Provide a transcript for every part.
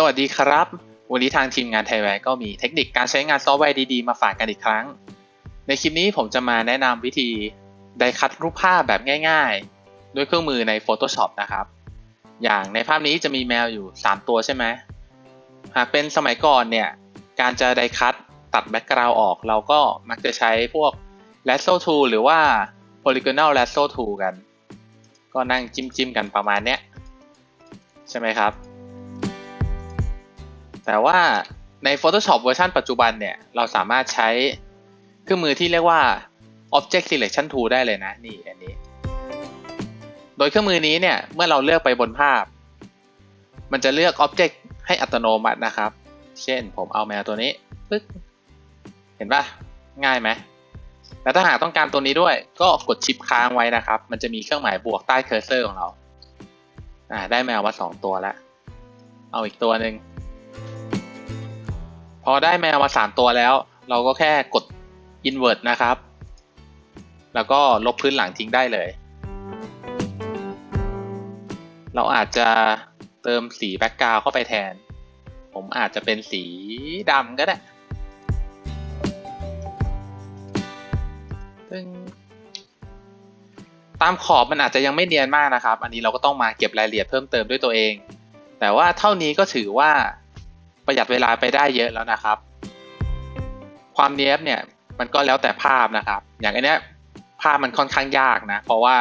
สวัสดีครับ วันนี้ทางทีมงานไทยแวร์ก็มีเทคนิคการใช้งานซอฟต์แวร์ดีๆ มาฝากกันอีกครั้ง ในคลิปนี้ผมจะมาแนะนำวิธีไดคัดรูปภาพแบบง่ายๆ ด้วยเครื่องมือใน Photoshop นะครับ อย่างในภาพนี้จะมีแมวอยู่ 3 ตัวใช่ไหมหากเป็นสมัยก่อนเนี่ย การจะไดคัดตัดแบ็กกราวด์ออก เราก็มักจะใช้พวก lasso tool หรือว่า polygonal lasso tool กัน ก็นั่งจิ้มๆกันประมาณเนี้ยใช่ไหมครับ แต่ว่าใน Photoshop เวอร์ชันปัจจุบันเนี่ย เราสามารถใช้เครื่องมือที่เรียกว่า Object Selection Tool ได้เลยนะนี่อันนี้ โดยเครื่องมือนี้เนี่ย เมื่อเราเลือกไปบนภาพ มันจะเลือก Object ให้อัตโนมัตินะครับ เช่นผมเอาแมวตัวนี้ปึ๊กเห็นปะง่ายไหมแต่ถ้าหากต้องการตัวนี้ด้วย ก็กดชิปค้างไว้นะครับ มันจะมีเครื่องหมายบวกใต้เคอร์เซอร์ของเราอ่าได้แมวมาสองตัวแล้ว เอาอีกตัวหนึ่ง อได้แมวมาสามตัวแล้ว เราก็แค่กด invert นะครับ แล้วก็ลบพื้นหลังทิ้งได้เลย เราอาจจะเติมสีแบ็กกราวเข้าไปแทน ผมอาจจะเป็นสีดำก็ได้ตึ้งตามขอบมันอาจจะยังไม่เนียนมากนะครับ อันนี้เราก็ต้องมาเก็บรายละเอียดเพิ่มเติมด้วยตัวเอง แต่ว่าเท่านี้ก็ถือว่า ประหยัดเวลาไปได้เยอะแล้วนะครับ ความเนี้ยบเนี่ยมันก็แล้วแต่ภาพนะครับ อย่างอันเนี้ยภาพมันค่อนข้างยากนะ เพราะว่า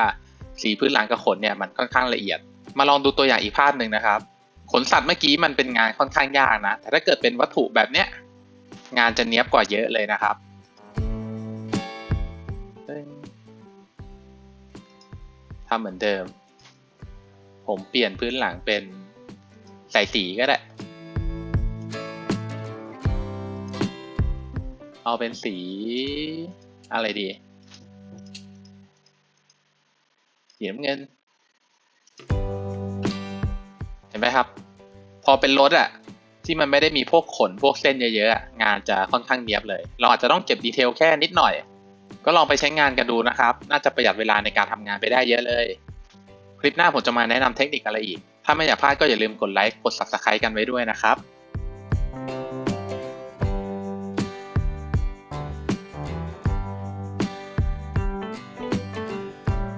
สีพื้นหลังกับขนเนี่ยมันค่อนข้างละเอียด มาลองดูตัวอย่างอีกภาพหนึ่งนะครับ ขนสัตว์เมื่อกี้มันเป็นงานค่อนข้างยากนะ แต่ถ้าเกิดเป็นวัตถุแบบเนี้ยงานจะเนี้ยบกว่าเยอะเลยนะครับทำเหมือนเดิม ผมเปลี่ยนพื้นหลังเป็นใส่สีก็ได้ เอาเป็นสีอะไรดีสีน้ำเงิน เห็นไหมครับ พอเป็นรถอะที่มันไม่ได้มีพวกขนพวกเส้นเยอะๆงานจะค่อนข้างเนียบเลย เราอาจจะต้องเก็บดีเทลแค่นิดหน่อย ก็ลองไปใช้งานกันดูนะครับ น่าจะประหยัดเวลาในการทำงานไปได้เยอะเลย คลิปหน้าผมจะมาแนะนำเทคนิคอะไรอีก ถ้าไม่อยากพลาดก็อย่าลืมกดไลค์กด subscribe กันไว้ด้วยนะครับ